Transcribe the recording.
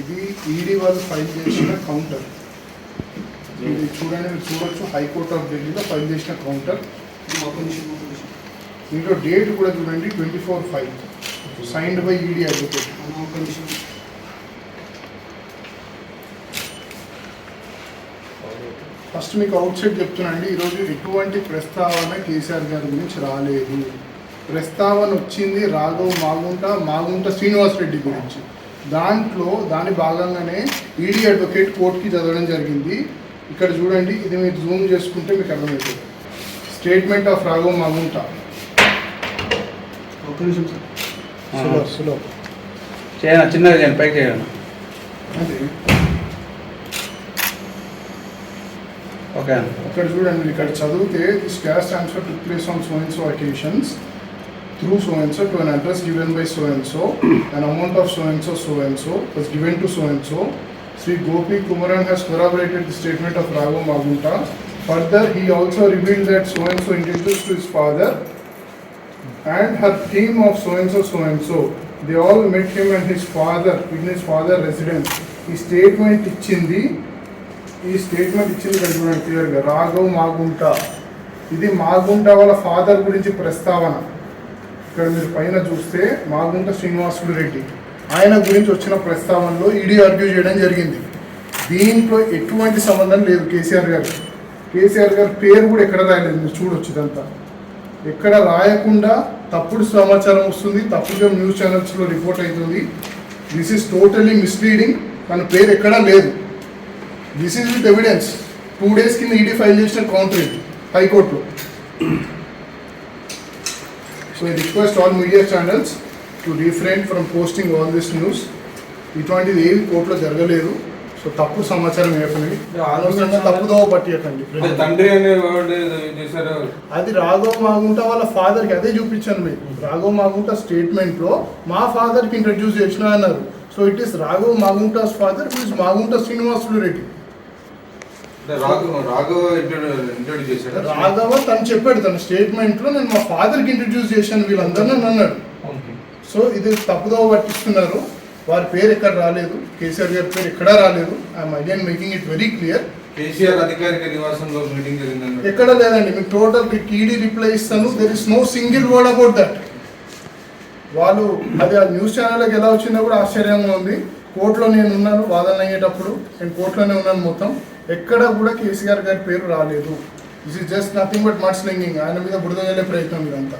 ఇది ఈడీ వాళ్ళు ఫైల్ చేసిన కౌంటర్ ఇది చూడండి మీరు చూడొచ్చు హైకోర్ట్ ఆఫ్ ఢిల్లీలో ఫైల్ చేసిన కౌంటర్ దీంట్లో డేట్ కూడా చూడండి twenty four five signed by ED advocate first మీకు అవుట్ సైడ్ చెప్తున్నానండి ఈరోజు ఎటువంటి ప్రస్తావన కేసీఆర్ గారి గురించి రాలేదు. ప్రస్తావన వచ్చింది రాఘవ్ మాగుంట మాగుంట శ్రీనివాస్ రెడ్డి గురించి. దాంట్లో దాని భాగంగానే ఈడీ అడ్వకేట్ కోర్టుకి చదవడం జరిగింది. ఇక్కడ చూడండి ఇది మీరు జూమ్ చేసుకుంటే మీకు అర్థమవుతుంది. స్టేట్మెంట్ ఆఫ్ రాఘవ్ మాగుంట ఒక నిమిషం సార్ సులో చేయను చిన్నది చేయండి పైకి చేయను అదే. ఓకే అన్న. ఇక్కడ చూడండి మీరు ఇక్కడ చదివితే this cash transfer to place on so and so occasions through so and so to an address given by so and so, an amount of so and so, so and so was given to so and so Sri Gopi Kumaran has corroborated the statement of Raghu Magunta. Further, he also revealed that so and so introduced to his father and her team of so and so so and so. They all met him and his father in his father residence. ఈ statement ఇచ్చింది ఈ statement ఇచ్చింది ఇక్కడ క్లియర్గా రాఘవ్ మాగుంట ఇది మాగుంట వాళ్ళ father గురించి ప్రస్తావన ఇక్కడ మీరు పైన చూస్తే మాగుంట శ్రీనివాసులు రెడ్డి. ఆయన గురించి వచ్చిన ప్రస్తావనలో ఈడీ ఆర్గ్యూ చేయడం జరిగింది. దీంట్లో ఎటువంటి సంబంధం లేదు కేసీఆర్ గారు. కేసీఆర్ గారి పేరు కూడా ఎక్కడ రాయలేదు మీరు చూడొచ్చు ఇదంతా. ఎక్కడ రాయకుండా తప్పుడు సమాచారం వస్తుంది తప్పుగా న్యూస్ ఛానల్స్లో రిపోర్ట్ అవుతుంది. దిస్ ఈస్ టోటలీ మిస్లీడింగ్ తన పేరు ఎక్కడా లేదు. This is with evidence two days కింద ఈడీ ఫైల్ చేసిన కౌంటర్ హైకోర్టులో. So I request all media channels to refrain from posting all this news ఇటువంటిది ఏది కోర్టులో జరగలేదు. సో తప్పు సమాచారం ఇవ్వకండి అనవసరంగా తప్పుదో పట్టియకండి. అంటే తండ్రి అది రాఘవ్ మాగుంట వాళ్ళ ఫాదర్కి అదే చూపించాను మీకు రాఘవ్ మాగుంట స్టేట్మెంట్లో మా ఫాదర్కి ఇంట్రడ్యూస్ చేసిన అన్నారు. So it is Raghav Magunta's father is Magunta Srinivasulu Reddy. Raghava తను చెప్పాడు తన స్టేట్మెంట్లో నేను మా ఫాదర్కి ఇంట్రడ్యూస్ చేశాను వీళ్ళందరినీ అని అన్నాడు. సో ఇది తప్పుదోవ పట్టిస్తున్నారు. వారి పేరు ఎక్కడ రాలేదు కేసీఆర్ గారి పేరు ఎక్కడా రాలేదు. I'm again making it very clear. KCR అధికారిక నివాసంలో మీటింగ్ జరిగిందని ఎక్కడ లేదండి మీకు టోటల్ కీడీ రిప్లై ఇస్తాను. There is no single word about that వాళ్ళు అది ఆ న్యూస్ ఛానల్కి ఎలా వచ్చిందో కూడా ఆశ్చర్యంగా ఉంది. కోర్టులో నేను ఉన్నాను వాదన అయ్యేటప్పుడు నేను కోర్టులోనే ఉన్నాను మొత్తం. ఎక్కడ కూడా కేసీఆర్ గారి పేరు రాలేదు. This is just nothing but mud slinging ఆయన మీద బురద వెళ్ళే ప్రయత్నం ఇదంతా.